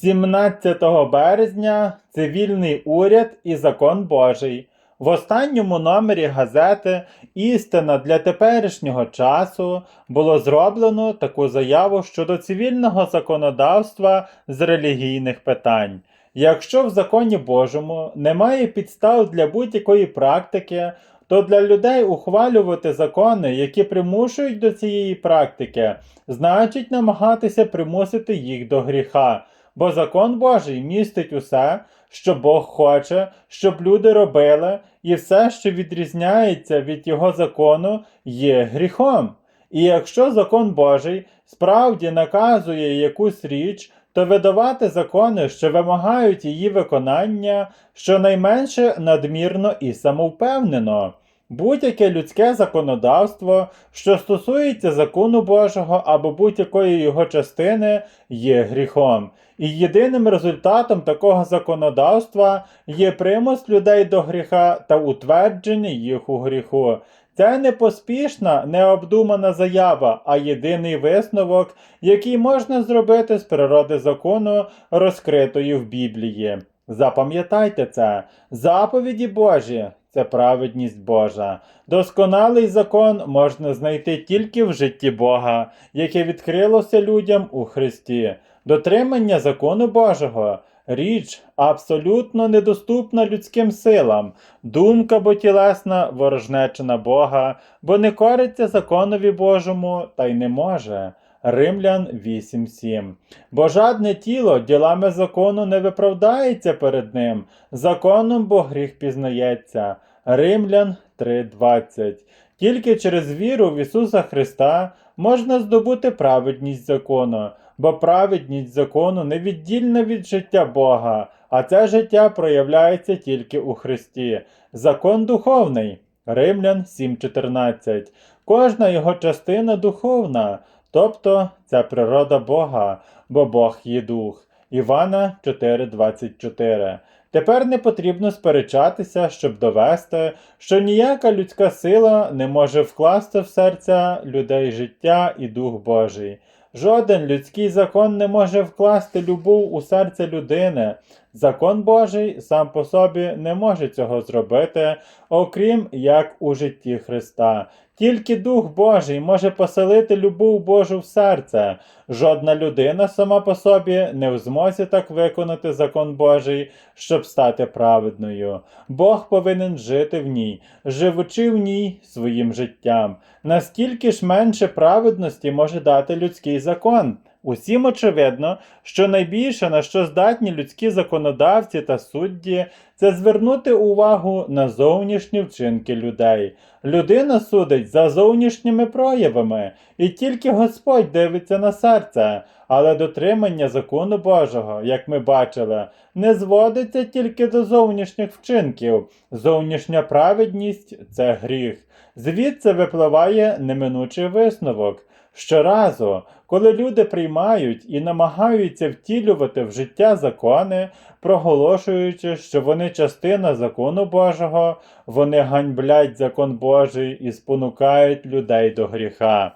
17 березня цивільний уряд і закон Божий. В останньому номері газети Істина для теперішнього часу було зроблено таку заяву щодо цивільного законодавства з релігійних питань. Якщо в законі Божому немає підстав для будь-якої практики, то для людей ухвалювати закони, які примушують до цієї практики, значить намагатися примусити їх до гріха. Бо закон Божий містить усе, що Бог хоче, щоб люди робили, і все, що відрізняється від його закону, є гріхом. І якщо закон Божий справді наказує якусь річ, то видавати закони, що вимагають її виконання, щонайменше надмірно і самовпевнено. Будь-яке людське законодавство, що стосується закону Божого або будь-якої його частини, є гріхом. І єдиним результатом такого законодавства є примус людей до гріха та утвердження їх у гріху. Це не поспішна, необдумана заява, а єдиний висновок, який можна зробити з природи закону, розкритої в Біблії. Запам'ятайте це, заповіді Божі це праведність Божа. Досконалий закон можна знайти тільки в житті Бога, яке відкрилося людям у Христі. Дотримання закону Божого річ абсолютно недоступна людським силам, думка бо тілесна ворожнечена Бога, бо не кориться законові Божому та й не може. Римлян 8.7. Бо жадне тіло ділами закону не виправдається перед ним, законом бо гріх пізнається. Римлян 3.20. Тільки через віру в Ісуса Христа можна здобути праведність закону, бо праведність закону невіддільна від життя Бога, а це життя проявляється тільки у Христі. Закон духовний. Римлян 7.14. Кожна його частина духовна, тобто це природа Бога, бо Бог є дух. Івана 4.24. Тепер не потрібно сперечатися, щоб довести, що ніяка людська сила не може вкласти в серця людей життя і Дух Божий. Жоден людський закон не може вкласти любов у серце людини. Закон Божий сам по собі не може цього зробити, окрім як у житті Христа. Тільки Дух Божий може поселити любов Божу в серце. Жодна людина сама по собі не в змозі так виконати закон Божий, щоб стати праведною. Бог повинен жити в ній, живучи в ній своїм життям. Наскільки ж менше праведності може дати людський закон? Усім очевидно, що найбільше на що здатні людські законодавці та судді, це звернути увагу на зовнішні вчинки людей. Людина судить за зовнішніми проявами, і тільки Господь дивиться на серце, але дотримання закону Божого, як ми бачили, не зводиться тільки до зовнішніх вчинків. Зовнішня праведність це гріх. Звідси випливає неминучий висновок. Щоразу, коли люди приймають і намагаються втілювати в життя закони, проголошуючи, що вони частина закону Божого, вони ганьблять закон Божий і спонукають людей до гріха.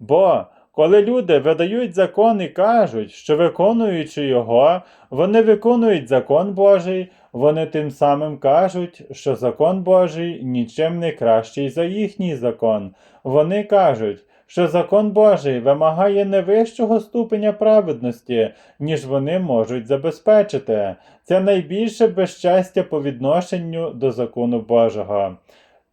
Бо коли люди видають закон і кажуть, що виконуючи його, вони виконують закон Божий, вони тим самим кажуть, що закон Божий нічим не кращий за їхній закон. Вони кажуть, що закон Божий вимагає не вищого ступеня праведності, ніж вони можуть забезпечити. Це найбільше безчестя по відношенню до закону Божого.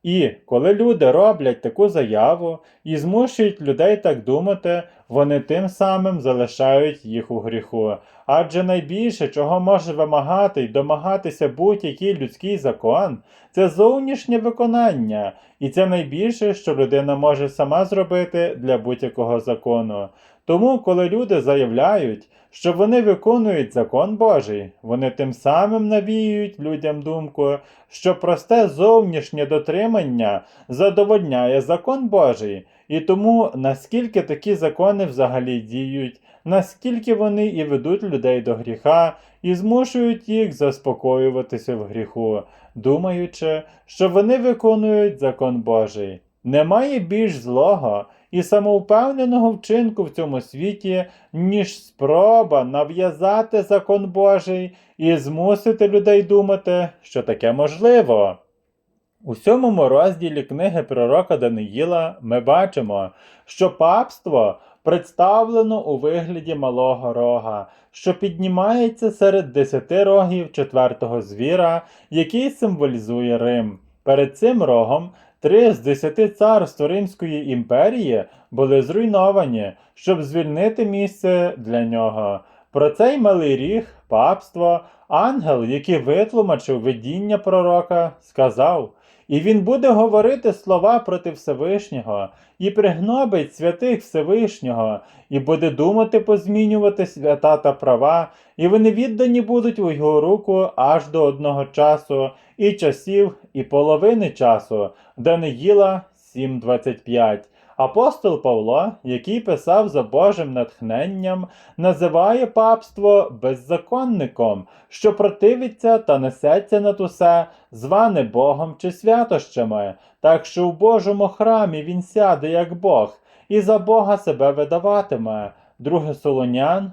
І коли люди роблять таку заяву і змушують людей так думати, вони тим самим залишають їх у гріху. Адже найбільше, чого може вимагати й домагатися будь-який людський закон, це зовнішнє виконання, і це найбільше, що людина може сама зробити для будь-якого закону. Тому, коли люди заявляють, що вони виконують закон Божий, вони тим самим навіюють людям думку, що просте зовнішнє дотримання задовольняє закон Божий, і тому наскільки такі закони взагалі діють, наскільки вони і ведуть людей до гріха і змушують їх заспокоюватися в гріху, думаючи, що вони виконують закон Божий. Немає більш злого і самовпевненого вчинку в цьому світі, ніж спроба нав'язати закон Божий і змусити людей думати, що таке можливо. У сьомому розділі книги пророка Даниїла ми бачимо, що папство представлено у вигляді малого рога, що піднімається серед десяти рогів четвертого звіра, який символізує Рим. Перед цим рогом три з десяти царств Римської імперії були зруйновані, щоб звільнити місце для нього. Про цей малий ріг, папство, ангел, який витлумачив видіння пророка, сказав. І він буде говорити слова проти Всевишнього, і пригнобить святих Всевишнього, і буде думати позмінювати свята та права, і вони віддані будуть у його руку аж до одного часу, і часів, і половини часу, Даниїла 7.25. Апостол Павло, який писав за Божим натхненням, називає папство беззаконником, що противиться та несеться над усе, зване Богом чи святощами, так що в Божому храмі він сяде як Бог, і за Бога себе видаватиме. 2 Солонян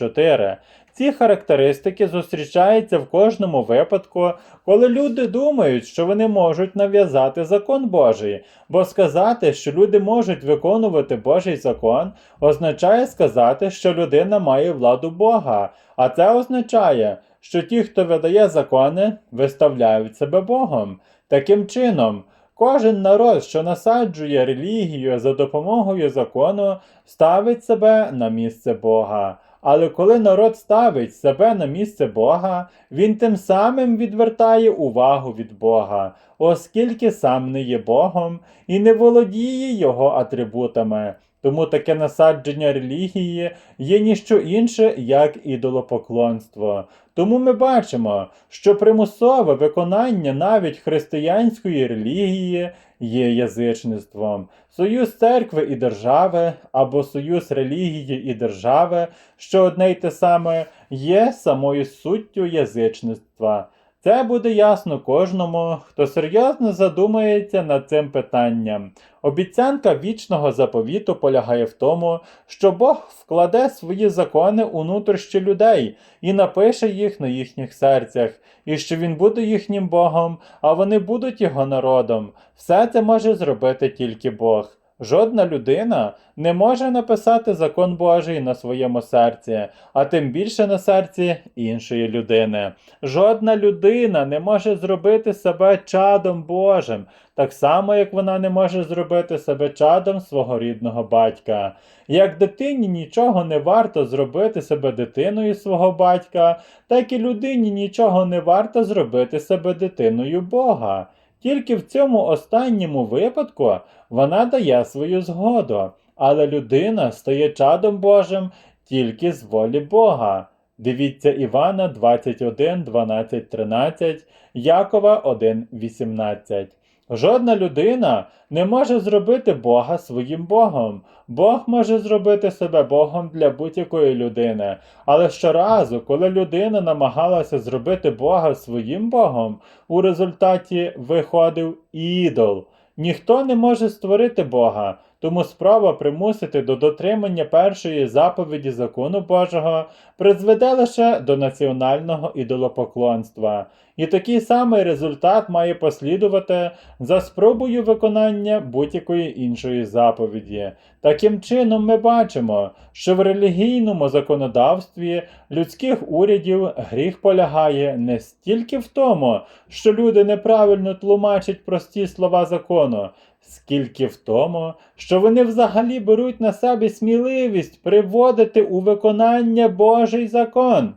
2.4. Ці характеристики зустрічаються в кожному випадку, коли люди думають, що вони можуть нав'язати закон Божий, бо сказати, що люди можуть виконувати Божий закон, означає сказати, що людина має владу Бога, а це означає, що ті, хто видає закони, виставляють себе Богом. Таким чином, Кожен народ, що насаджує релігію за допомогою закону, ставить себе на місце Бога. Але коли народ ставить себе на місце Бога, він тим самим відвертає увагу від Бога, оскільки сам не є Богом і не володіє його атрибутами. Тому таке насадження релігії є ніщо інше, як ідолопоклонство. Тому ми бачимо, що примусове виконання навіть християнської релігії є язичництвом. Союз церкви і держави або союз релігії і держави, що одне й те саме, є самою суттю язичництва. Це буде ясно кожному, хто серйозно задумається над цим питанням. Обіцянка вічного заповіту полягає в тому, що Бог вкладе свої закони у нутрощі людей і напише їх на їхніх серцях, і що Він буде їхнім Богом, а вони будуть його народом. Все це може зробити тільки Бог. Жодна людина не може написати закон Божий на своєму серці, а тим більше на серці іншої людини. Жодна людина не може зробити себе чадом Божим, так само, як вона не може зробити себе чадом свого рідного батька. Як дитині нічого не варто зробити себе дитиною свого батька, так і людині нічого не варто зробити себе дитиною Бога. Тільки в цьому останньому випадку вона дає свою згоду, але людина стає чадом Божим тільки з волі Бога. Дивіться Івана 21, 12, 13, Якова 1, 18. Жодна людина не може зробити Бога своїм Богом. Бог може зробити себе Богом для будь-якої людини. Але щоразу, коли людина намагалася зробити Бога своїм Богом, у результаті виходив ідол. Ніхто не може створити Бога, тому спроба примусити до дотримання першої заповіді закону Божого призведе лише до національного ідолопоклонства. І такий самий результат має послідувати за спробою виконання будь-якої іншої заповіді. Таким чином, ми бачимо, що в релігійному законодавстві людських урядів гріх полягає не стільки в тому, що люди неправильно тлумачать прості слова закону, скільки в тому, що вони взагалі беруть на себе сміливість приводити у виконання Божий закон.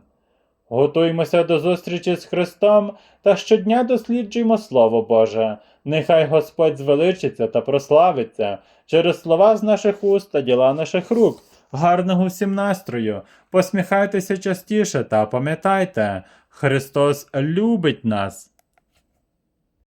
Готуймося до зустрічі з Христом та щодня досліджуємо Слово Боже. Нехай Господь звеличиться та прославиться через слова з наших уст та діла наших рук. Гарного всім настрою! Посміхайтеся частіше та пам'ятайте, Христос любить нас.